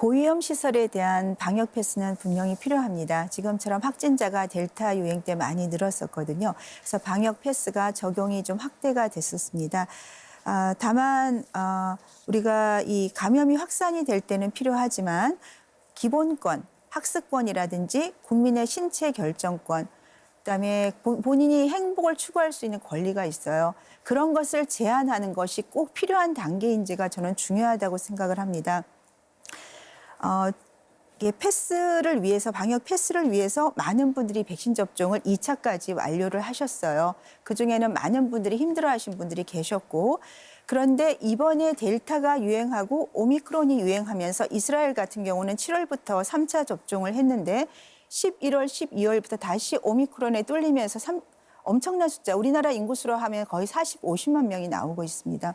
고위험 시설에 대한 방역 패스는 분명히 필요합니다. 지금처럼 확진자가 델타 유행 때 많이 늘었었거든요. 그래서 방역 패스가 적용이 좀 확대가 됐었습니다. 아, 다만 어, 우리가 이 감염이 확산이 될 때는 필요하지만 기본권, 학습권이라든지 국민의 신체 결정권, 그다음에 보- 본인이 행복을 추구할 수 있는 권리가 있어요. 그런 것을 제한하는 것이 꼭 필요한 단계인지가 저는 중요하다고 생각을 합니다. 어, 이게 패스를 위해서 방역 패스를 위해서 많은 분들이 백신 접종을 2차까지 완료를 하셨어요. 그 중에는 많은 분들이 힘들어하신 분들이 계셨고 그런데 이번에 델타가 유행하고 오미크론이 유행하면서 이스라엘 같은 경우는 7월부터 3차 접종을 했는데 11월, 12월부터 다시 오미크론에 뚫리면서 삼- 엄청난 숫자, 우리나라 인구수로 하면 거의 40, 50만 명이 나오고 있습니다.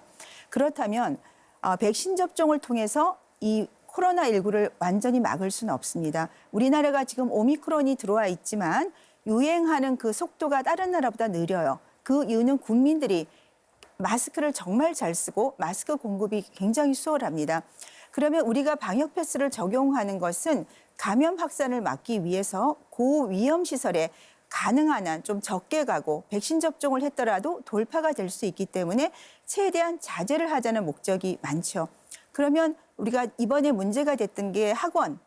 그렇다면 어, 백신 접종을 통해서 이 코로나19를 완전히 막을 수는 없습니다. 우리나라가 지금 오미크론이 들어와 있지만 유행하는 그 속도가 다른 나라보다 느려요. 그 이유는 국민들이 마스크를 정말 잘 쓰고 마스크 공급이 굉장히 수월합니다. 그러면 우리가 방역 패스를 적용하는 것은 감염 확산을 막기 위해서 고위험 시설에 가능한 한 좀 적게 가고 백신 접종을 했더라도 돌파가 될 수 있기 때문에 최대한 자제를 하자는 목적이 많죠. 그러면 우리가 이번에 문제가 됐던 게 학원,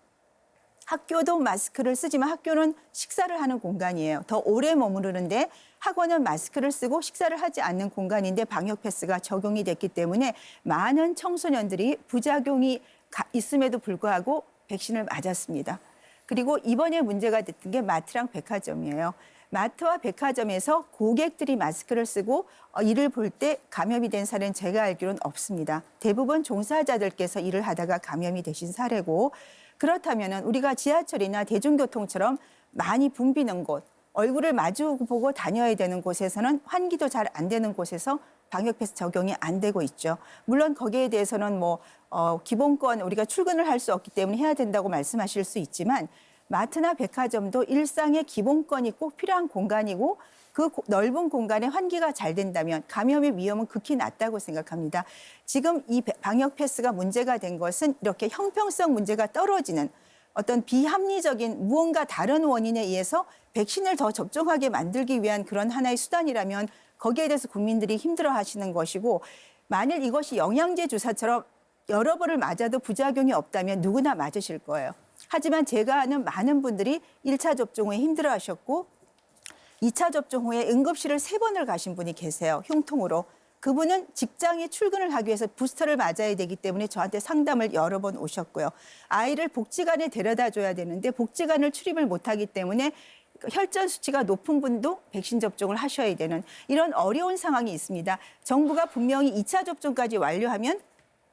학교도 마스크를 쓰지만 학교는 식사를 하는 공간이에요. 더 오래 머무르는데 학원은 마스크를 쓰고 식사를 하지 않는 공간인데 방역 패스가 적용이 됐기 때문에 많은 청소년들이 부작용이 가- 있음에도 불구하고 백신을 맞았습니다. 그리고 이번에 문제가 됐던 게 마트랑 백화점이에요. 마트와 백화점에서 고객들이 마스크를 쓰고 어, 일을 볼 때 감염이 된 사례는 제가 알기로는 없습니다. 대부분 종사자들께서 일을 하다가 감염이 되신 사례고 그렇다면 우리가 지하철이나 대중교통처럼 많이 붐비는 곳, 얼굴을 마주 보고 다녀야 되는 곳에서는 환기도 잘 안 되는 곳에서 방역 패스 적용이 안 되고 있죠. 물론 거기에 대해서는 뭐 어, 기본권 우리가 출근을 할 수 없기 때문에 해야 된다고 말씀하실 수 있지만 마트나 백화점도 일상의 기본권이 꼭 필요한 공간이고 그 고- 넓은 공간에 환기가 잘 된다면 감염의 위험은 극히 낮다고 생각합니다. 지금 이 배- 방역 패스가 문제가 된 것은 이렇게 형평성 문제가 떨어지는 어떤 비합리적인 무언가 다른 원인에 의해서 백신을 더 접종하게 만들기 위한 그런 하나의 수단이라면 거기에 대해서 국민들이 힘들어 하시는 것이고 만일 이것이 영양제 주사처럼 여러 번을 맞아도 부작용이 없다면 누구나 맞으실 거예요. 하지만 제가 아는 많은 분들이 일차 접종 후에 힘들어 하셨고 이차 접종 후에 응급실을 세 번을 가신 분이 계세요. 흉통으로. 그분은 직장에 출근을 하기 위해서 부스터를 맞아야 되기 때문에 저한테 상담을 여러 번 오셨고요. 아이를 복지관에 데려다 줘야 되는데 복지관을 출입을 못하기 때문에 혈전 수치가 높은 분도 백신 접종을 하셔야 되는 이런 어려운 상황이 있습니다. 정부가 분명히 이차 접종까지 완료하면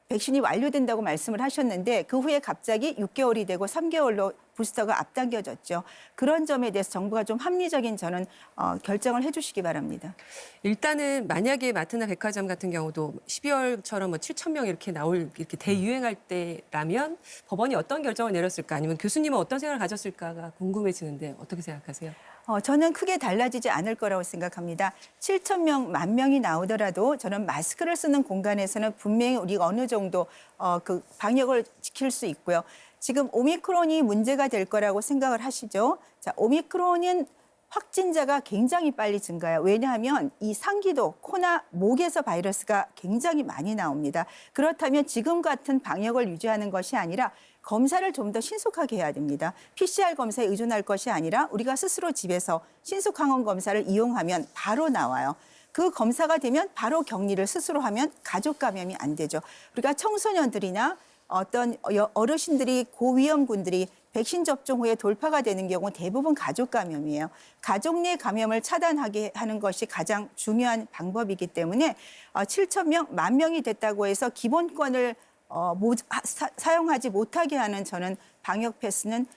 백신이 완료된다고 말씀을 하셨는데 그 후에 갑자기 6개월이 되고 3개월로 부스터가 앞당겨졌죠. 그런 점에 대해서 정부가 좀 합리적인 저는 어, 결정을 해주시기 바랍니다. 일단은 만약에 마트나 백화점 같은 경우도 12월처럼 뭐 7천 명 이렇게 나올 이렇게 대유행할 때라면 법원이 어떤 결정을 내렸을까 아니면 교수님은 어떤 생각을 가졌을까가 궁금해지는데 어떻게 생각하세요? 어, 저는 크게 달라지지 않을 거라고 생각합니다. 7천 명, 만 명이 나오더라도 저는 마스크를 쓰는 공간에서는 분명히 우리가 어느 정도 어, 그 방역을 지킬 수 있고요. 지금 오미크론이 문제가 될 거라고 생각을 하시죠. 자, 오미크론은 확진자가 굉장히 빨리 증가해요. 왜냐하면 이 상기도, 코나 목에서 바이러스가 굉장히 많이 나옵니다. 그렇다면 지금 같은 방역을 유지하는 것이 아니라 검사를 좀 더 신속하게 해야 됩니다. PCR 검사에 의존할 것이 아니라 우리가 스스로 집에서 신속 항원 검사를 이용하면 바로 나와요. 그 검사가 되면 바로 격리를 스스로 하면 가족 감염이 안 되죠. 우리가 청소년들이나 어떤 여- 어르신들이 고위험군들이 백신 접종 후에 돌파가 되는 경우 대부분 가족 감염이에요. 가족 내 감염을 차단하게 하는 것이 가장 중요한 방법이기 때문에 7천 명, 만 명이 됐다고 해서 기본권을 어, 모, 하- 사, 사용하지 못하게 하는 저는 방역 패스는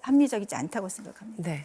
합리적이지 않다고 생각합니다. 네.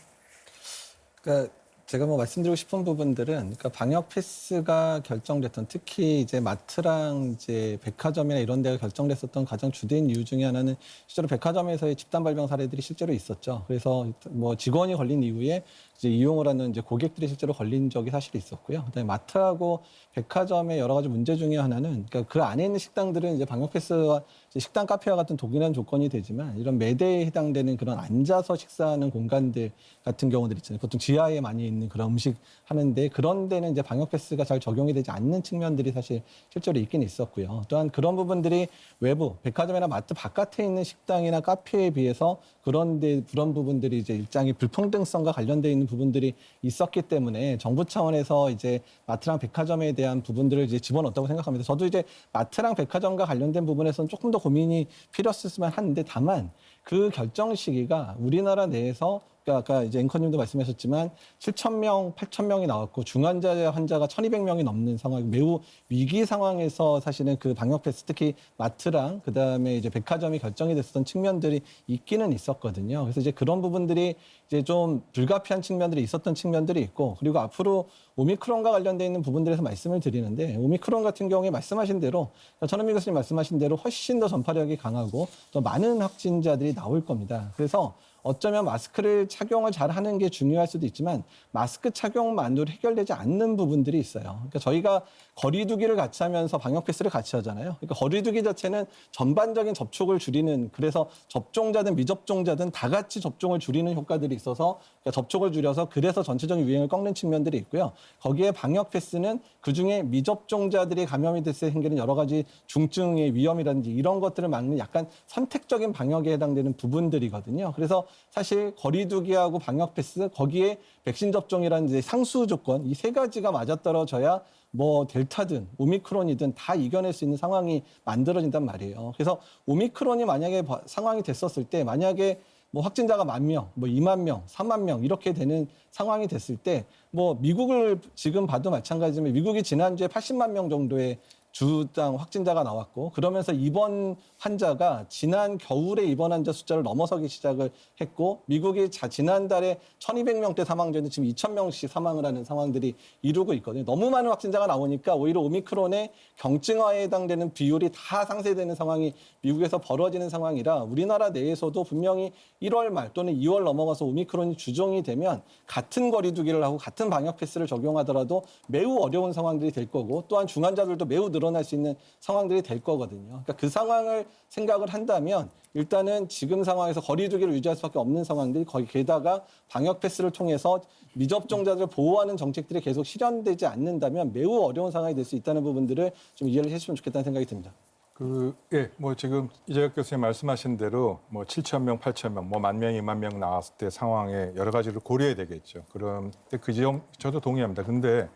그러니까 제가 뭐 말씀드리고 싶은 부분들은 그러니까 방역 패스가 결정됐던 특히 이제 마트랑 이제 백화점이나 이런 데가 결정됐었던 가장 주된 이유 중에 하나는 실제로 백화점에서의 집단 발병 사례들이 실제로 있었죠. 그래서 뭐 직원이 걸린 이후에 이제 이용을 하는 이제 고객들이 실제로 걸린 적이 사실 있었고요. 그다음에 마트하고 백화점의 여러 가지 문제 중에 하나는 그러니까 그 안에 있는 식당들은 이제 방역 패스와 이제 식당, 카페와 같은 동일한 조건이 되지만 이런 매대에 해당되는 그런 앉아서 식사하는 공간들 같은 경우들 있잖아요. 보통 지하에 많이 있는 그런 음식 하는데 그런 데는 이제 방역 패스가 잘 적용이 되지 않는 측면들이 사실 실제로 있긴 있었고요. 또한 그런 부분들이 외부 백화점이나 마트 바깥에 있는 식당이나 카페에 비해서 그런 데 그런 부분들이 이제 일장의 불평등성과 관련돼 있는 부분들이 있었기 때문에 정부 차원에서 이제 마트랑 백화점에 대한 부분들을 이제 집어넣었다고 생각합니다. 저도 이제 마트랑 백화점과 관련된 부분에서는 조금 더 고민이 필요했으면 하는데 다만 그 결정 시기가 우리나라 내에서 아까 이제 앵커님도 말씀하셨지만 7천 명, 8천 명이 나왔고 중환자 환자가 1,200명이 넘는 상황, 매우 위기 상황에서 사실은 그 방역 패스 특히 마트랑 그 다음에 이제 백화점이 결정이 됐었던 측면들이 있기는 있었거든요. 그래서 이제 그런 부분들이 이제 좀 불가피한 측면들이 있었던 측면들이 있고 그리고 앞으로 오미크론과 관련돼 있는 부분들에서 말씀을 드리는데 오미크론 같은 경우에 말씀하신 대로 전현미 교수님 말씀하신 대로 훨씬 더 전파력이 강하고 더 많은 확진자들이 나올 겁니다. 그래서 어쩌면 마스크를 착용을 잘 하는 게 중요할 수도 있지만 마스크 착용만으로 해결되지 않는 부분들이 있어요. 그러니까 저희가 거리두기를 같이 하면서 방역 패스를 같이 하잖아요. 그러니까 거리두기 자체는 전반적인 접촉을 줄이는 그래서 접종자든 미접종자든 다 같이 접종을 줄이는 효과들이 있어서 그러니까 접촉을 줄여서 그래서 전체적인 유행을 꺾는 측면들이 있고요. 거기에 방역 패스는 그 중에 미접종자들이 감염이 됐을 때 생기는 여러 가지 중증의 위험이라든지 이런 것들을 막는 약간 선택적인 방역에 해당되는 부분들이거든요. 그래서 사실 거리두기하고 방역 패스 거기에 백신 접종이라는 이제 상수 조건 이 세 가지가 맞아떨어져야 뭐 델타든 오미크론이든 다 이겨낼 수 있는 상황이 만들어진단 말이에요. 그래서 오미크론이 만약에 바- 상황이 됐었을 때 만약에 뭐 확진자가 만 명, 뭐 2만 명, 3만 명 이렇게 되는 상황이 됐을 때 뭐 미국을 지금 봐도 마찬가지지만 미국이 지난주에 80만 명 정도의 주당 확진자가 나왔고 그러면서 입원 환자가 지난 겨울에 입원 환자 숫자를 넘어서기 시작을 했고 미국이 자, 지난달에 1200명대 사망자는 지금 2000명씩 사망을 하는 상황들이 이루고 있거든요. 너무 많은 확진자가 나오니까 오히려 오미크론의 경증화에 해당되는 비율이 다 상쇄되는 상황이 미국에서 벌어지는 상황이라 우리나라 내에서도 분명히 1월 말 또는 2월 넘어가서 오미크론이 주종이 되면 같은 거리두기를 하고 같은 방역 패스를 적용하더라도 매우 어려운 상황들이 될 거고 또한 중환자들도 매우 늘어 날수 있는 상황들이 될 거거든요. 그러니까 그 상황을 생각을 한다면 일단은 지금 상황에서 거리두기를 유지할 수밖에 없는 상황들이 거의 게다가 방역 패스를 통해서 미접종자들을 보호하는 정책들이 계속 실현되지 않는다면 매우 어려운 상황이 될 수 있다는 부분들을 좀 이해를 해주시면 좋겠다는 생각이 듭니다. 그, 예, 뭐 지금 이재혁 교수님 말씀하신 대로 뭐 7천 명, 8천 명, 뭐 만 명, 2만 명 나왔을 때 상황에 여러 가지를 고려해야 되겠죠. 그럼 그 지점 저도 동의합니다. 근데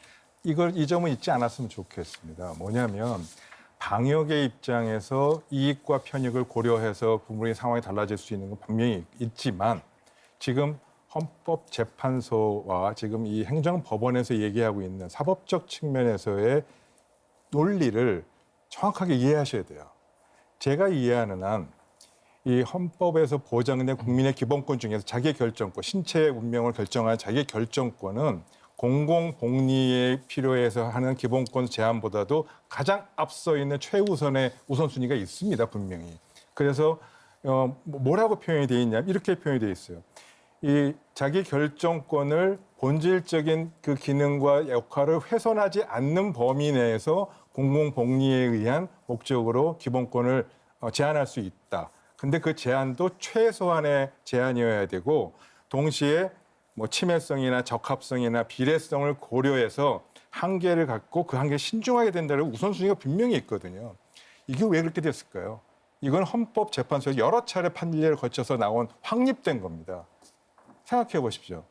이걸 이 점은 잊지 않았으면 좋겠습니다. 뭐냐면 방역의 입장에서 이익과 편익을 고려해서 부분의 상황이 달라질 수 있는 건 분명히 있지만 지금 헌법재판소와 지금 이 행정법원에서 얘기하고 있는 사법적 측면에서의 논리를 정확하게 이해하셔야 돼요. 제가 이해하는 한 이 헌법에서 보장된 국민의 기본권 중에서 자기 결정권, 신체의 운명을 결정하는 자기 결정권은 공공 복리에 필요해서 하는 기본권 제한보다도 가장 앞서 있는 최우선의 우선순위가 있습니다, 분명히. 그래서 어, 뭐- 뭐라고 표현이 돼 있냐? 이렇게 표현이 돼 있어요. 이 자기 결정권을 본질적인 그 기능과 역할을 훼손하지 않는 범위 내에서 공공 복리에 의한 목적으로 기본권을 어, 제한할 수 있다. 근데 그 제한도 최소한의 제한이어야 되고 동시에 뭐 침해성이나 적합성이나 비례성을 고려해서 한계를 갖고 그 한계에 신중하게 된다는 우선순위가 분명히 있거든요. 이게 왜 그렇게 됐을까요? 이건 헌법재판소에서 여러 차례 판례를 거쳐서 나온 확립된 겁니다. 생각해 보십시오.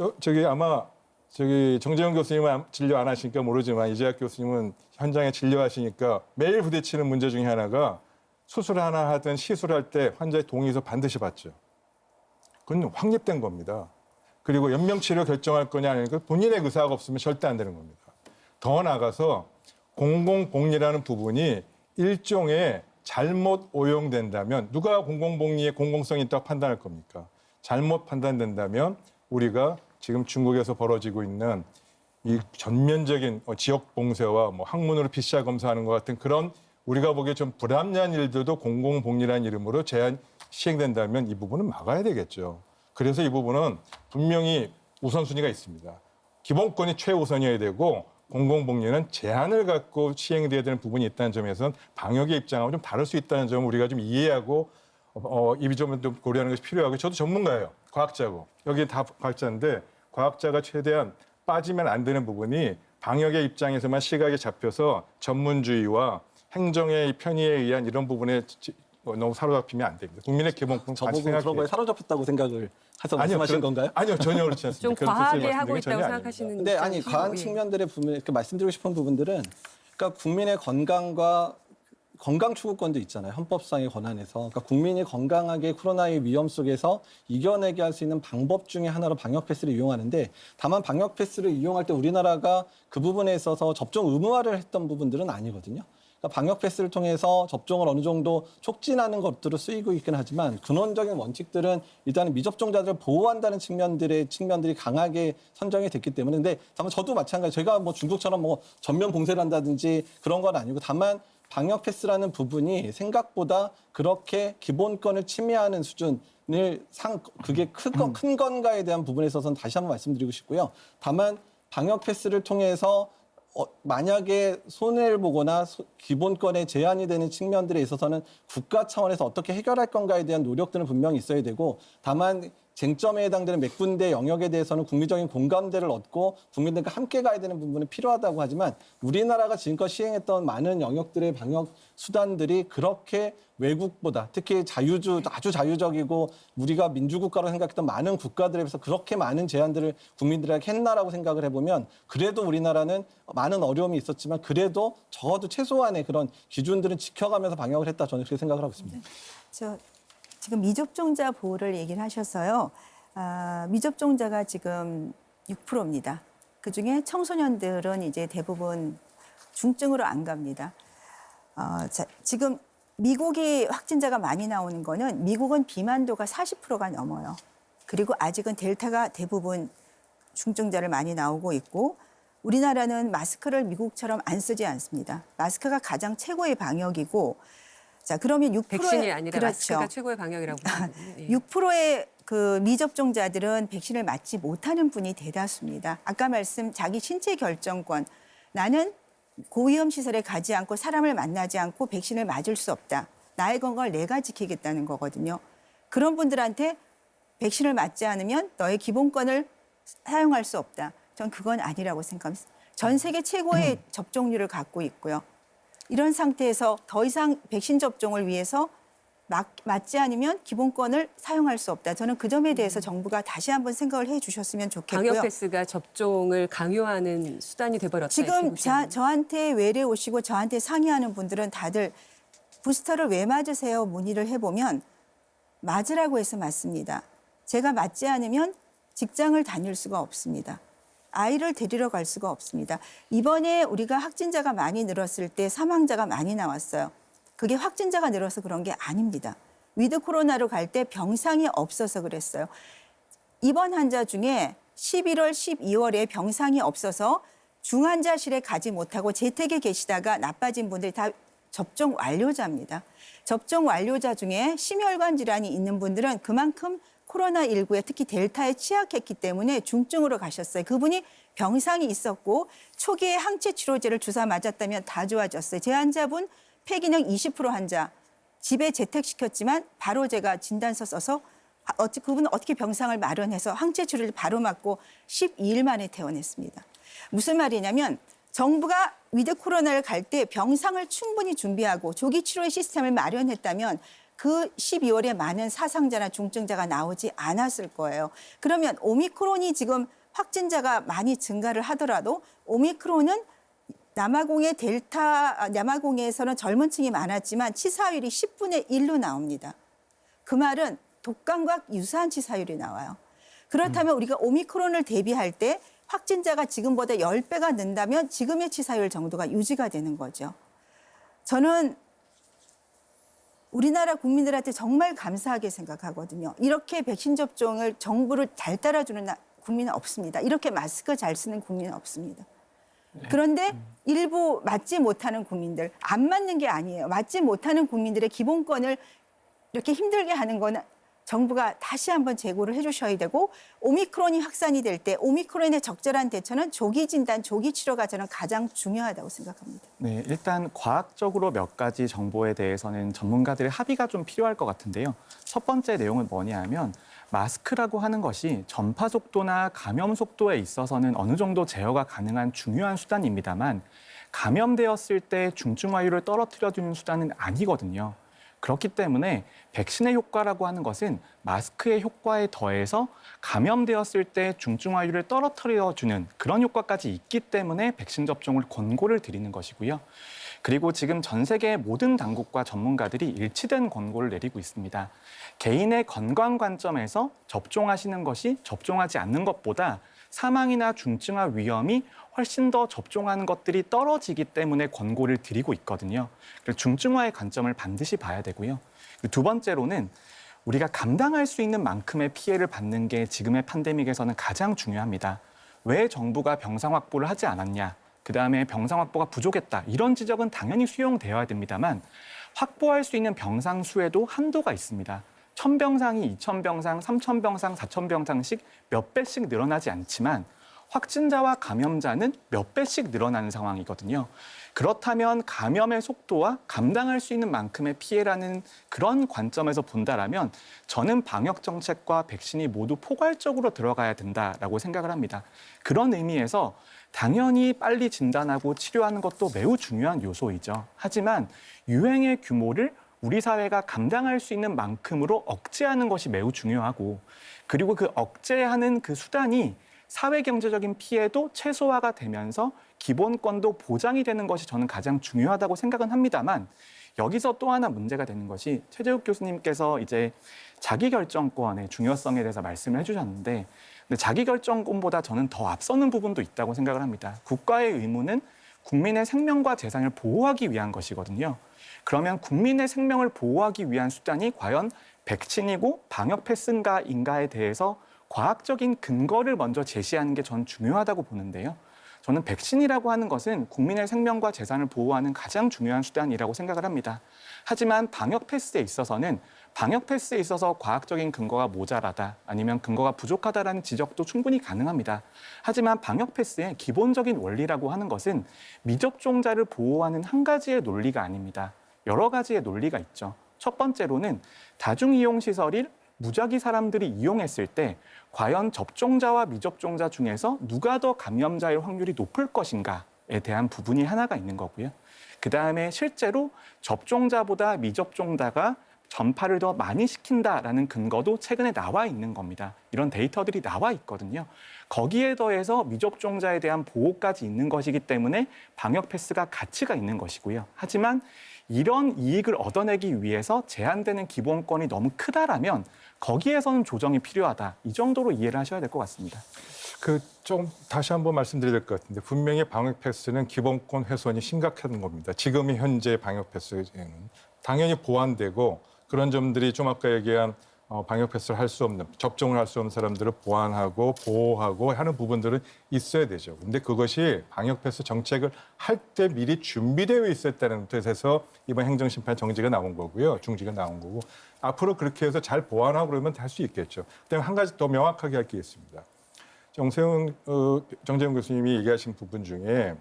어, 저기 아마 저기 정재훈 교수님은 진료 안 하시니까 모르지만 이재학 교수님은 현장에 진료하시니까 매일 부딪히는 문제 중에 하나가 수술 하나 하든 시술할 때 환자의 동의서 반드시 받죠. 그건 확립된 겁니다. 그리고 연명치료 결정할 거냐 아니까 본인의 의사가 없으면 절대 안 되는 겁니다. 더 나아가서 공공복리라는 부분이 일종의 잘못 오용된다면 누가 공공복리의 공공성이 있다고 판단할 겁니까? 잘못 판단된다면 우리가 지금 중국에서 벌어지고 있는 이 전면적인 어, 지역 봉쇄와 뭐 항문으로 PCR 검사하는 것 같은 그런 우리가 보기에 좀 불합리한 일들도 공공복리라는 이름으로 제한 시행된다면 이 부분은 막아야 되겠죠. 그래서 이 부분은 분명히 우선순위가 있습니다. 기본권이 최우선이어야 되고 공공복리는 제한을 갖고 시행돼야 되는 부분이 있다는 점에서는 방역의 입장하고 좀 다를 수 있다는 점을 우리가 좀 이해하고 어, 이 점을 좀 고려하는 것이 필요하고 저도 전문가예요. 과학자고. 여기 다 과학자인데 과학자가 최대한 빠지면 안 되는 부분이 방역의 입장에서만 시각에 잡혀서 전문주의와 행정의 편의에 의한 이런 부분에 너무 사로잡히면 안 됩니다. 국민의 기본권 같이 저보고 그런 생각해요. 거에 사로잡혔다고 생각을 해서 말씀하신 그런- 건가요? 아니요, 전혀 그렇지 않습니다. 좀 그런 뜻을 과하게 말씀드린 하고 게 있다고 전혀 아닙니다. 생각하시는 근데 아니 입장이시고, 과한 예. 측면들의 부분 이렇게 말씀드리고 싶은 부분들은 그러니까 국민의 건강과 건강 추구권도 있잖아요. 헌법상의 권한에서. 그러니까 국민이 건강하게 코로나의 위험 속에서 이겨내게 할 수 있는 방법 중에 하나로 방역 패스를 이용하는데 다만 방역 패스를 이용할 때 우리나라가 그 부분에 있어서 접종 의무화를 했던 부분들은 아니거든요. 그러니까 방역 패스를 통해서 접종을 어느 정도 촉진하는 것들로 쓰이고 있긴 하지만 근원적인 원칙들은 일단은 미접종자들을 보호한다는 측면들의 측면들이 강하게 선정이 됐기 때문에 근데 다만 저도 마찬가지 제가 뭐 중국처럼 뭐 전면 봉쇄를 한다든지 그런 건 아니고 다만 방역 패스라는 부분이 생각보다 그렇게 기본권을 침해하는 수준 을 상 그게 큰, 건- 큰 건가에 대한 부분에 있어서는 다시 한번 말씀드리고 싶고요. 다만 방역 패스를 통해서 어, 만약에 손해를 보거나 소- 기본권에 제한이 되는 측면들에 있어서는 국가 차원에서 어떻게 해결할 건가에 대한 노력들은 분명히 있어야 되고 다만 쟁점에 해당되는 몇 군데 영역에 대해서는 국민적인 공감대를 얻고 국민들과 함께 가야 되는 부분은 필요하다고 하지만 우리나라가 지금껏 시행했던 많은 영역들의 방역 수단들이 그렇게 외국보다 특히 자유주 아주 자유적이고 우리가 민주국가로 생각했던 많은 국가들에 비해서 그렇게 많은 제한들을 국민들에게 했나라고 생각을 해보면 그래도 우리나라는 많은 어려움이 있었지만 그래도 적어도 최소한의 그런 기준들은 지켜가면서 방역을 했다 저는 그렇게 생각을 하고 있습니다. 저 지금 미접종자 보호를 얘기를 하셔서요. 아, 미접종자가 지금 6%입니다. 그 중에 청소년들은 이제 대부분 중증으로 안 갑니다. 어, 자, 지금 미국이 확진자가 많이 나오는 거는 미국은 비만도가 40%가 넘어요. 그리고 아직은 델타가 대부분 중증자를 많이 나오고 있고 우리나라는 마스크를 미국처럼 안 쓰지 않습니다. 마스크가 가장 최고의 방역이고 자 그러면 6%의 백신이 아니라 그렇죠. 마스크가 최고의 방역이라고 보거든요. 예. 6%의 그 미접종자들은 백신을 맞지 못하는 분이 대다수입니다. 아까 말씀 자기 신체 결정권 나는 고위험 시설에 가지 않고 사람을 만나지 않고 백신을 맞을 수 없다. 나의 건강을 내가 지키겠다는 거거든요. 그런 분들한테 백신을 맞지 않으면 너의 기본권을 사용할 수 없다. 전 그건 아니라고 생각합니다. 전 세계 최고의 접종률을 갖고 있고요. 이런 상태에서 더 이상 백신 접종을 위해서 막, 맞지 않으면 기본권을 사용할 수 없다. 저는 그 점에 대해서 정부가 다시 한번 생각을 해 주셨으면 좋겠고요. 방역 패스가 접종을 강요하는 수단이 돼버렸다. 지금 자, 저한테 외래 오시고 저한테 상의하는 분들은 다들 부스터를 왜 맞으세요? 문의를 해보면 맞으라고 해서 맞습니다. 제가 맞지 않으면 직장을 다닐 수가 없습니다. 아이를 데리러 갈 수가 없습니다. 이번에 우리가 확진자가 많이 늘었을 때 사망자가 많이 나왔어요. 그게 확진자가 늘어서 그런 게 아닙니다. 위드 코로나로 갈 때 병상이 없어서 그랬어요. 입원 환자 중에 11월, 12월에 병상이 없어서 중환자실에 가지 못하고 재택에 계시다가 나빠진 분들이 다 접종 완료자입니다. 접종 완료자 중에 심혈관 질환이 있는 분들은 그만큼 코로나19에 특히 델타에 취약했기 때문에 중증으로 가셨어요. 그분이 병상이 있었고 초기에 항체 치료제를 주사 맞았다면 다 좋아졌어요. 제 환자분 폐기능 20% 환자 집에 재택시켰지만 바로 제가 진단서 써서 아, 어찌 그분은 어떻게 병상을 마련해서 항체 치료를 바로 맞고 12일 만에 퇴원했습니다. 무슨 말이냐면 정부가 위드 코로나를 갈 때 병상을 충분히 준비하고 조기 치료의 시스템을 마련했다면 그 12월에 많은 사상자나 중증자가 나오지 않았을 거예요. 그러면 오미크론이 지금 확진자가 많이 증가를 하더라도 오미크론은 남아공의 델타 아, 남아공에서는 젊은 층이 많았지만 치사율이 10분의 1로 나옵니다. 그 말은 독감과 유사한 치사율이 나와요. 그렇다면 우리가 오미크론을 대비할 때 확진자가 지금보다 10배가 는다면 지금의 치사율 정도가 유지가 되는 거죠. 저는 우리나라 국민들한테 정말 감사하게 생각하거든요. 이렇게 백신 접종을 정부를 잘 따라주는 나- 국민은 없습니다. 이렇게 마스크 잘 쓰는 국민은 없습니다. 그런데 일부 맞지 못하는 국민들, 안 맞는 게 아니에요. 맞지 못하는 국민들의 기본권을 이렇게 힘들게 하는 거는 정부가 다시 한번 재고를 해주셔야 되고 오미크론이 확산이 될 때 오미크론의 적절한 대처는 조기 진단, 조기 치료가 저는 가장 중요하다고 생각합니다. 네, 일단 과학적으로 몇 가지 정보에 대해서는 전문가들의 합의가 좀 필요할 것 같은데요. 첫 번째 내용은 뭐냐면 마스크라고 하는 것이 전파 속도나 감염 속도에 있어서는 어느 정도 제어가 가능한 중요한 수단입니다만 감염되었을 때 중증화율을 떨어뜨려 주는 수단은 아니거든요. 그렇기 때문에 백신의 효과라고 하는 것은 마스크의 효과에 더해서 감염되었을 때 중증화율을 떨어뜨려 주는 그런 효과까지 있기 때문에 백신 접종을 권고를 드리는 것이고요. 그리고 지금 전 세계 모든 당국과 전문가들이 일치된 권고를 내리고 있습니다. 개인의 건강 관점에서 접종하시는 것이 접종하지 않는 것보다 사망이나 중증화 위험이 훨씬 더 접종하는 것들이 떨어지기 때문에 권고를 드리고 있거든요. 그래서 중증화의 관점을 반드시 봐야 되고요. 두 번째로는 우리가 감당할 수 있는 만큼의 피해를 받는 게 지금의 팬데믹에서는 가장 중요합니다. 왜 정부가 병상 확보를 하지 않았냐? 그 다음에 병상 확보가 부족했다. 이런 지적은 당연히 수용되어야 됩니다만 확보할 수 있는 병상 수에도 한도가 있습니다. 천병상이 이천 병상 삼천 병상 사천 병상씩몇 배씩 늘어나지 않지만 확진자와 감염자는 몇 배씩 늘어나는 상황이거든요. 그렇다면 감염의 속도와 감당할 수 있는 만큼의 피해라는 그런 관점에서 본다라면 저는 방역 정책과 백신이 모두 포괄적으로 들어가야 된다라고 생각을 합니다. 그런 의미에서 당연히 빨리 진단하고 치료하는 것도 매우 중요한 요소이죠. 하지만 유행의 규모를 우리 사회가 감당할 수 있는 만큼으로 억제하는 것이 매우 중요하고 그리고 그 억제하는 그 수단이 사회 경제적인 피해도 최소화가 되면서 기본권도 보장이 되는 것이 저는 가장 중요하다고 생각은 합니다만 여기서 또 하나 문제가 되는 것이 최재욱 교수님께서 이제 자기결정권의 중요성에 대해서 말씀을 해주셨는데 근데 자기결정권보다 저는 더 앞서는 부분도 있다고 생각을 합니다. 국가의 의무는 국민의 생명과 재산을 보호하기 위한 것이거든요. 그러면 국민의 생명을 보호하기 위한 수단이 과연 백신이고 방역 패스인가인가에 대해서 과학적인 근거를 먼저 제시하는 게 전 중요하다고 보는데요. 저는 백신이라고 하는 것은 국민의 생명과 재산을 보호하는 가장 중요한 수단이라고 생각을 합니다. 하지만 방역 패스에 있어서는 방역 패스에 있어서 과학적인 근거가 모자라다 아니면 근거가 부족하다라는 지적도 충분히 가능합니다. 하지만 방역 패스의 기본적인 원리라고 하는 것은 미접종자를 보호하는 한 가지의 논리가 아닙니다. 여러 가지의 논리가 있죠. 첫 번째로는 다중이용 시설을 무작위 사람들이 이용했을 때 과연 접종자와 미접종자 중에서 누가 더 감염자일 확률이 높을 것인가에 대한 부분이 하나가 있는 거고요. 그 다음에 실제로 접종자보다 미접종자가 전파를 더 많이 시킨다라는 근거도 최근에 나와 있는 겁니다. 이런 데이터들이 나와 있거든요. 거기에 더해서 미접종자에 대한 보호까지 있는 것이기 때문에 방역 패스가 가치가 있는 것이고요. 하지만 이런 이익을 얻어내기 위해서 제한되는 기본권이 너무 크다라면 거기에서는 조정이 필요하다. 이 정도로 이해를 하셔야 될 것 같습니다. 그 좀 다시 한번 말씀드려야 될 것 같은데 분명히 방역 패스는 기본권 훼손이 심각한 겁니다. 지금의 현재 방역 패스는 당연히 보완되고 그런 점들이 좀 아까 얘기한 어, 방역 패스를 할 수 없는 접종을 할 수 없는 사람들을 보완하고 보호하고 하는 부분들은 있어야 되죠. 근데 그것이 방역 패스 정책을 할 때 미리 준비되어 있었다는 뜻에서 이번 행정 심판 정지가 나온 거고요. 중지가 나온 거고 앞으로 그렇게 해서 잘 보완하고 그러면 할 수 있겠죠. 그다음에 한 가지 더 명확하게 할 게 있습니다. 정세훈 어, 정재훈 교수님이 얘기하신 부분 중에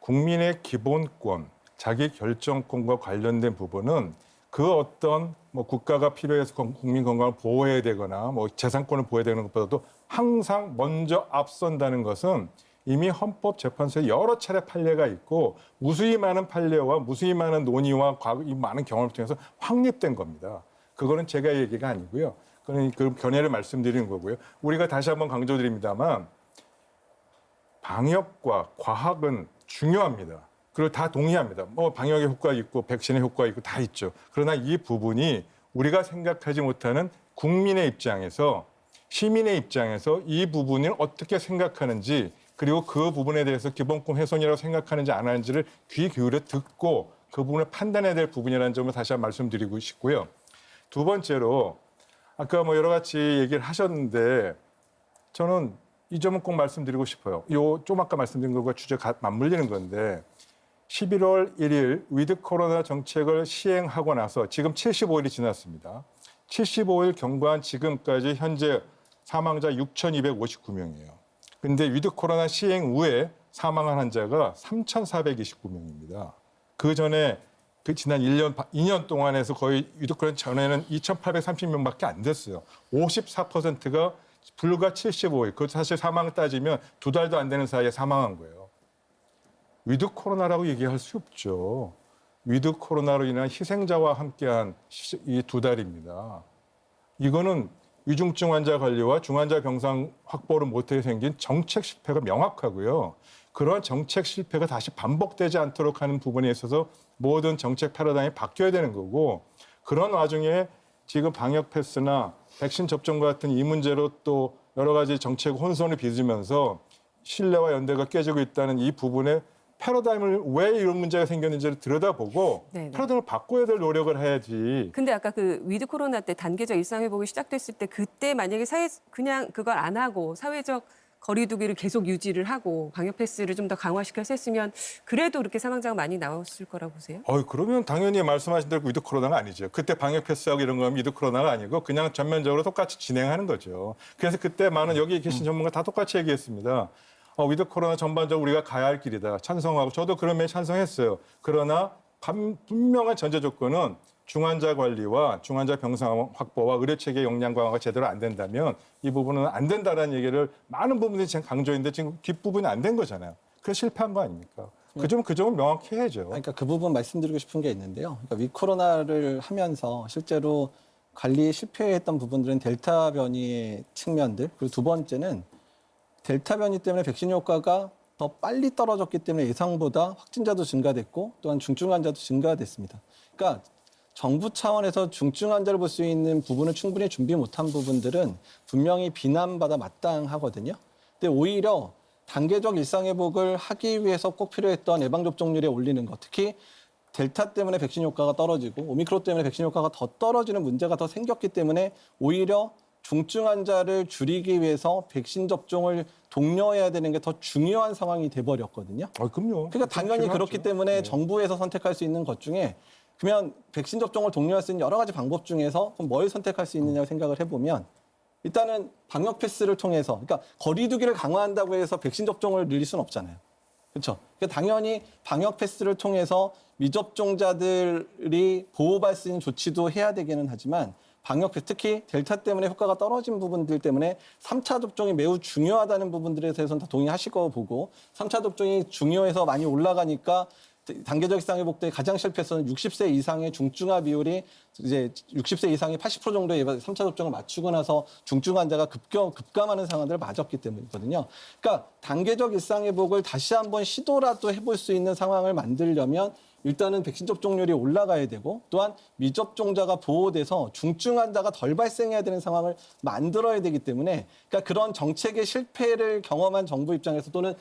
국민의 기본권, 자기 결정권과 관련된 부분은 그 어떤 뭐 국가가 필요해서 건- 국민 건강을 보호해야 되거나 뭐 재산권을 보호해야 되는 것보다도 항상 먼저 앞선다는 것은 이미 헌법재판소에 여러 차례 판례가 있고 무수히 많은 판례와 무수히 많은 논의와 과거 이 많은 경험을 통해서 확립된 겁니다. 그거는 제가 얘기가 아니고요. 그는 그 견해를 말씀드리는 거고요. 우리가 다시 한번 강조드립니다만 방역과 과학은 중요합니다. 그리고 다 동의합니다. 뭐 방역의 효과 있고 백신의 효과 있고 다 있죠. 그러나 이 부분이 우리가 생각하지 못하는 국민의 입장에서 시민의 입장에서 이 부분을 어떻게 생각하는지 그리고 그 부분에 대해서 기본권 훼손이라고 생각하는지 안 하는지를 귀 기울여 듣고 그 부분을 판단해야 될 부분이라는 점을 다시 한번 말씀드리고 싶고요. 두 번째로 아까 뭐 여러 가지 얘기를 하셨는데 저는 이 점은 꼭 말씀드리고 싶어요. 요 좀 아까 말씀드린 것과 주제 가 맞물리는 건데 11월 1일 위드 코로나 정책을 시행하고 나서 지금 75일이 지났습니다. 75일 경과한 지금까지 현재 사망자 6,259명이에요. 근데 위드 코로나 시행 후에 사망한 환자가 3,429명입니다. 그 전에 그 지난 1년 2년 동안에서 거의 위드 코로나 전에는 2,830명밖에 안 됐어요. 54%가 불과 75일. 그 사실 사망 따지면 두 달도 안 되는 사이에 사망한 거예요. 위드 코로나라고 얘기할 수 없죠. 위드 코로나로 인한 희생자와 함께한 이 두 달입니다. 이거는 위중증 환자 관리와 중환자 병상 확보를 못해 생긴 정책 실패가 명확하고요. 그러한 정책 실패가 다시 반복되지 않도록 하는 부분에 있어서 모든 정책 패러다임이 바뀌어야 되는 거고 그런 와중에 지금 방역 패스나 백신 접종 같은 이 문제로 또 여러 가지 정책 혼선을 빚으면서 신뢰와 연대가 깨지고 있다는 이 부분에 패러다임을 왜 이런 문제가 생겼는지를 들여다보고 네네. 패러다임을 바꿔야 될 노력을 해야지. 근데 아까 그 위드 코로나 때 단계적 일상회복이 시작됐을 때 그때 만약에 사회 그냥 그걸 안 하고 사회적 거리두기를 계속 유지를 하고 방역 패스를 좀 더 강화시켜서 했으면 그래도 그렇게 사망자가 많이 나왔을 거라고 보세요? 어, 그러면 당연히 말씀하신 대로 위드 코로나가 아니죠. 그때 방역 패스하고 이런 거면 위드 코로나가 아니고 그냥 전면적으로 똑같이 진행하는 거죠. 그래서 그때 많은 여기 계신 전문가 다 똑같이 얘기했습니다. 어, 위드 코로나 전반적으로 우리가 가야 할 길이다. 찬성하고 저도 그런 면에 찬성했어요. 그러나 반- 분명한 전제 조건은 중환자 관리와 중환자 병상 확보와 의료 체계 역량 강화가 제대로 안 된다면 이 부분은 안 된다라는 얘기를 많은 부분들이 지금 강조했는데 지금 뒷부분이 안 된 거잖아요. 그래서 실패한 거 아닙니까? 그 점, 그 점은 명확히 해야죠. 그러니까 그 부분 말씀드리고 싶은 게 있는데요. 그러니까 위코로나를 하면서 실제로 관리에 실패했던 부분들은 델타 변이의 측면들 그리고 두 번째는 델타 변이 때문에 백신 효과가 더 빨리 떨어졌기 때문에 예상보다 확진자도 증가됐고 또한 중증 환자도 증가됐습니다. 그러니까 정부 차원에서 중증 환자를 볼 수 있는 부분을 충분히 준비 못한 부분들은 분명히 비난받아 마땅하거든요. 근데 오히려 단계적 일상 회복을 하기 위해서 꼭 필요했던 예방 접종률에 올리는 것, 특히 델타 때문에 백신 효과가 떨어지고 오미크론 때문에 백신 효과가 더 떨어지는 문제가 더 생겼기 때문에 오히려 중증 환자를 줄이기 위해서 백신 접종을 독려해야 되는 게 더 중요한 상황이 돼버렸거든요. 아, 그럼요. 그러니까 당연히 필요하죠. 그렇기 때문에 네. 정부에서 선택할 수 있는 것 중에 그러면 백신 접종을 독려할 수 있는 여러 가지 방법 중에서 그럼 뭘 선택할 수 있느냐고 생각을 해보면 일단은 방역 패스를 통해서 그러니까 거리두기를 강화한다고 해서 백신 접종을 늘릴 수는 없잖아요. 그렇죠. 그러니까 당연히 방역 패스를 통해서 미접종자들이 보호받을 수 있는 조치도 해야 되기는 하지만 방역 특히 델타 때문에 효과가 떨어진 부분들 때문에 삼차 접종이 매우 중요하다는 부분들에 대해서는 다 동의하실 거 보고 삼차 접종이 중요해서 많이 올라가니까 단계적 일상회복 때 가장 실패했었는 60세 이상의 중증화 비율이 이제 60세 이상이 80% 정도의 삼차 접종을 맞추고 나서 중증 환자가 급겨, 급감하는 상황들을 맞았기 때문이거든요. 그러니까 단계적 일상 회복을 다시 한번 시도라도 해볼 수 있는 상황을 만들려면 일단은 백신 접종률이 올라가야 되고 또한 미접종자가 보호돼서 중증 환자가 덜 발생해야 되는 상황을 만들어야 되기 때문에 그러니까 그런 정책의 실패를 경험한 정부 입장에서 또는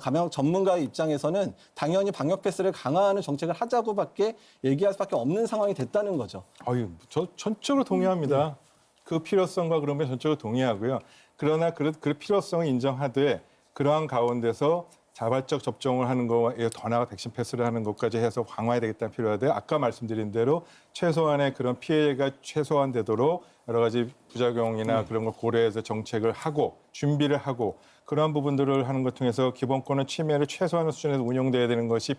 감염 전문가의 입장에서는 당연히 방역 패스를 강화하는 정책을 하자고밖에 얘기할 수밖에 없는 상황이 됐다는 거죠. 아유, 저 전적으로 동의합니다. 그 필요성과 그런 면 전적으로 동의하고요. 그러나 그, 그 필요성을 인정하되 그러한 가운데서 자발적 접종을 하는 거에 더 나아가 백신 패스를 하는 것까지 해서 강화해야 되겠다는 필요하되 아까 말씀드린 대로 최소한의 그런 피해가 최소화되도록 여러 가지 부작용이나 그런 걸 고려해서 정책을 하고 준비를 하고 그러한 부분들을 하는 것 통해서 기본권의 침해를 최소화하는 수준에서 운영돼야 되는 것이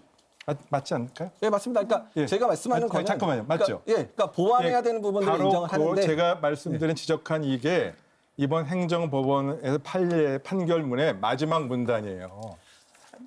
맞, 맞지 않을까요? 예, 맞습니다. 그러니까 예. 제가 말씀하는 거는 잠깐만요. 맞죠? 그러니까, 예, 그러니까 보완해야 예, 되는 부분들을 바로 인정을 그 하는데 제가 말씀드린 지적한 이게 이번 행정법원에서 판례 판결문의 마지막 문단이에요.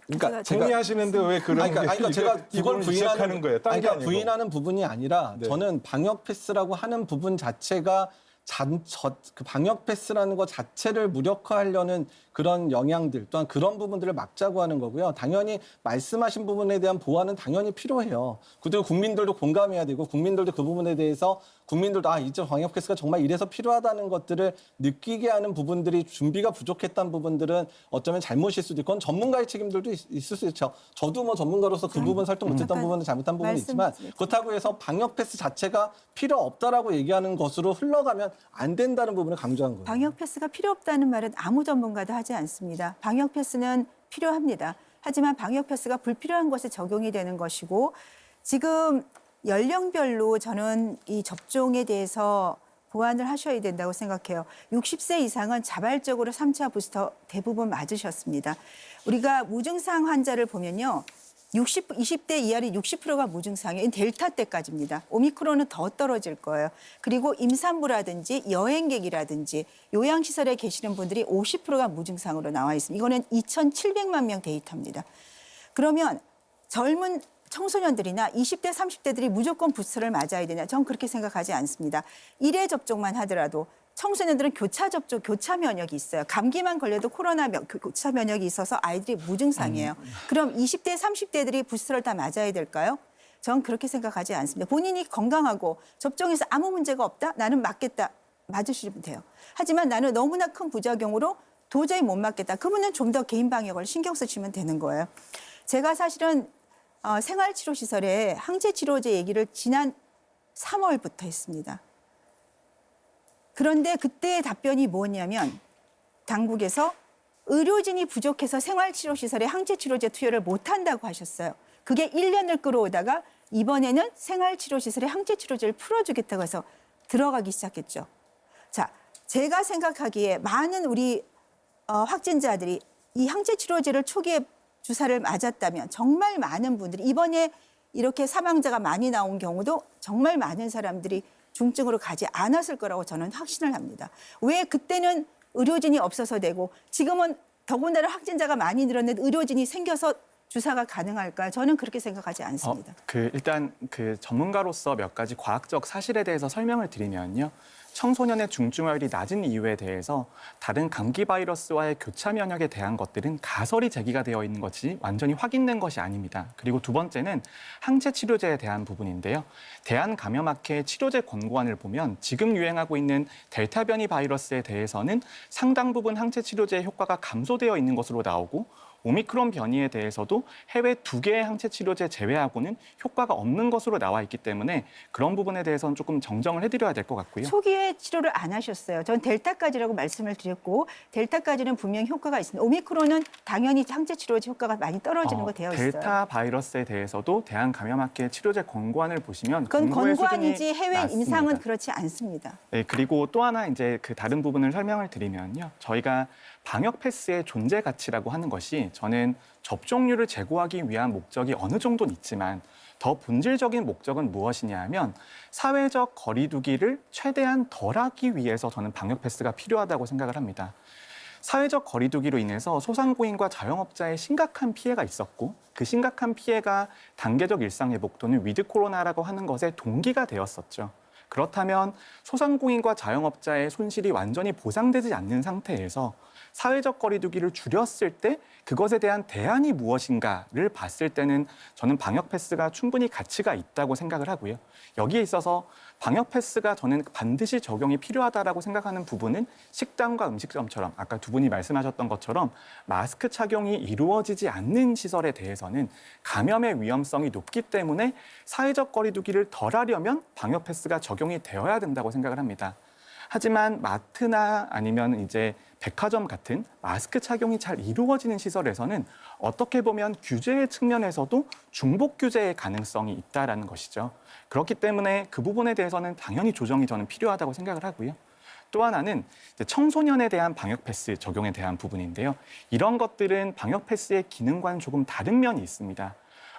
그러니까 제가 동의하시는데 왜 그런 아니, 그러니까, 아니, 그러니까 제가 이걸 부인하는 거예요? 딴 아니, 게 그러니까 아니고. 부인하는 부분이 아니라 네. 저는 방역 패스라고 하는 부분 자체가 잔, 저, 그 방역 패스라는 것 자체를 무력화하려는 그런 영향들 또한 그런 부분들을 막자고 하는 거고요. 당연히 말씀하신 부분에 대한 보완은 당연히 필요해요. 그리고 국민들도 공감해야 되고 국민들도 그 부분에 대해서 국민들도 아 이제 방역 패스가 정말 이래서 필요하다는 것들을 느끼게 하는 부분들이 준비가 부족했던 부분들은 어쩌면 잘못일 수도 있고 그건 전문가의 책임들도 있, 있을 수 있죠. 저도 뭐 전문가로서 그 부분 설득 못했던 잠깐 부분은 잘못한 부분이 있지만 그렇다고 해서 방역 패스 자체가 필요 없다라고 얘기하는 것으로 흘러가면 안 된다는 부분을 강조한 거예요. 방역 패스가 필요 없다는 말은 아무 전문가도 하지 않습니다. 방역 패스는 필요합니다. 하지만 방역 패스가 불필요한 것에 적용이 되는 것이고 지금 연령별로 저는 이 접종에 대해서 보완을 하셔야 된다고 생각해요. 60세 이상은 자발적으로 3차 부스터 대부분 맞으셨습니다. 우리가 무증상 환자를 보면요. 60, 20대 이하의 60%가 무증상이에요. 델타 때까지입니다. 오미크론은 더 떨어질 거예요. 그리고 임산부라든지 여행객이라든지 요양시설에 계시는 분들이 50%가 무증상으로 나와 있습니다. 이거는 2,700만 명 데이터입니다. 그러면 젊은 청소년들이나 20대, 30대들이 무조건 부스터를 맞아야 되냐? 전 그렇게 생각하지 않습니다. 1회 접종만 하더라도 청소년들은 교차 접종, 교차 면역이 있어요. 감기만 걸려도 코로나 면- 교- 교차 면역이 있어서 아이들이 무증상이에요. 그럼 20대, 30대들이 부스터를 다 맞아야 될까요? 전 그렇게 생각하지 않습니다. 본인이 건강하고 접종해서 아무 문제가 없다? 나는 맞겠다. 맞으시면 돼요. 하지만 나는 너무나 큰 부작용으로 도저히 못 맞겠다. 그분은 좀 더 개인 방역을 신경 쓰시면 되는 거예요. 제가 사실은 어, 생활치료시설에 항체치료제 얘기를 지난 3월부터 했습니다. 그런데 그때의 답변이 뭐냐면 당국에서 의료진이 부족해서 생활치료시설에 항체치료제 투여를 못한다고 하셨어요. 그게 1년을 끌어오다가 이번에는 생활치료시설에 항체치료제를 풀어주겠다고 해서 들어가기 시작했죠. 자, 제가 생각하기에 많은 우리 어, 확진자들이 이 항체치료제를 초기에 주사를 맞았다면 정말 많은 분들이 이번에 이렇게 사망자가 많이 나온 경우도 정말 많은 사람들이 중증으로 가지 않았을 거라고 저는 확신을 합니다. 왜 그때는 의료진이 없어서 되고 지금은 더군다나 확진자가 많이 늘었는데 의료진이 생겨서 주사가 가능할까? 저는 그렇게 생각하지 않습니다. 어, 그 일단 그 전문가로서 몇 가지 과학적 사실에 대해서 설명을 드리면요. 청소년의 중증화율이 낮은 이유에 대해서 다른 감기 바이러스와의 교차 면역에 대한 것들은 가설이 제기가 되어 있는 것이 완전히 확인된 것이 아닙니다. 그리고 두 번째는 항체 치료제에 대한 부분인데요. 대한감염학회 치료제 권고안을 보면 지금 유행하고 있는 델타 변이 바이러스에 대해서는 상당 부분 항체 치료제의 효과가 감소되어 있는 것으로 나오고 오미크론 변이에 대해서도 해외 두 개의 항체 치료제 제외하고는 효과가 없는 것으로 나와 있기 때문에 그런 부분에 대해서는 조금 정정을 해드려야 될 것 같고요. 초기에 치료를 안 하셨어요. 전 델타까지라고 말씀을 드렸고 델타까지는 분명 히 효과가 있습니다. 오미크론은 당연히 항체 치료제 효과가 많이 떨어지는 어, 거 되어 있어요. 델타 바이러스에 대해서도 대한 감염학회 치료제 권고안을 보시면 그건 권고안이지 해외 낮습니다. 임상은 그렇지 않습니다. 네, 그리고 또 하나 이제 그 다른 부분을 설명을 드리면요. 저희가 방역 패스의 존재 가치라고 하는 것이 저는 접종률을 제고하기 위한 목적이 어느 정도는 있지만 더 본질적인 목적은 무엇이냐 하면 사회적 거리두기를 최대한 덜하기 위해서 저는 방역 패스가 필요하다고 생각을 합니다. 사회적 거리두기로 인해서 소상공인과 자영업자의 심각한 피해가 있었고 그 심각한 피해가 단계적 일상 회복 또는 위드 코로나라고 하는 것의 동기가 되었었죠. 그렇다면 소상공인과 자영업자의 손실이 완전히 보상되지 않는 상태에서 사회적 거리두기를 줄였을 때 그것에 대한 대안이 무엇인가를 봤을 때는 저는 방역 패스가 충분히 가치가 있다고 생각을 하고요. 여기에 있어서 방역 패스가 저는 반드시 적용이 필요하다라고 생각하는 부분은 식당과 음식점처럼 아까 두 분이 말씀하셨던 것처럼 마스크 착용이 이루어지지 않는 시설에 대해서는 감염의 위험성이 높기 때문에 사회적 거리두기를 덜 하려면 방역 패스가 적용이 되어야 된다고 생각을 합니다. 하지만 마트나 아니면 이제 백화점 같은 마스크 착용이 잘 이루어지는 시설에서는 어떻게 보면 규제의 측면에서도 중복 규제의 가능성이 있다라는 것이죠. 그렇기 때문에 그 부분에 대해서는 당연히 조정이 저는 필요하다고 생각을 하고요. 또 하나는 청소년에 대한 방역 패스 적용에 대한 부분인데요. 이런 것들은 방역 패스의 기능과는 조금 다른 면이 있습니다.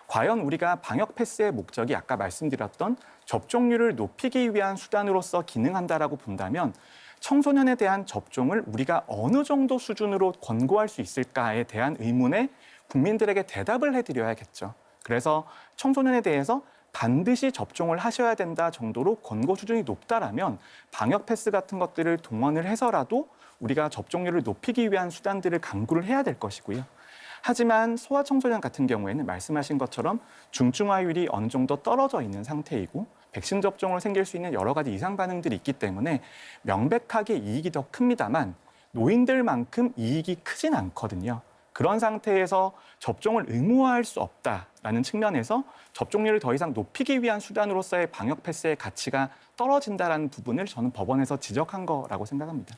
과연 우리가 방역 패스의 목적이 아까 말씀드렸던 접종률을 높이기 위한 수단으로서 기능한다라고 본다면 청소년에 대한 접종을 우리가 어느 정도 수준으로 권고할 수 있을까에 대한 의문에 국민들에게 대답을 해드려야겠죠. 그래서 청소년에 대해서 반드시 접종을 하셔야 된다 정도로 권고 수준이 높다라면 방역 패스 같은 것들을 동원을 해서라도 우리가 접종률을 높이기 위한 수단들을 강구를 해야 될 것이고요. 하지만 소아청소년 같은 경우에는 말씀하신 것처럼 중증화율이 어느 정도 떨어져 있는 상태이고 백신 접종으로 생길 수 있는 여러 가지 이상 반응들이 있기 때문에 명백하게 이익이 더 큽니다만 노인들만큼 이익이 크진 않거든요. 그런 상태에서 접종을 의무화할 수 없다라는 측면에서 접종률을 더 이상 높이기 위한 수단으로서의 방역 패스의 가치가 떨어진다라는 부분을 저는 법원에서 지적한 거라고 생각합니다.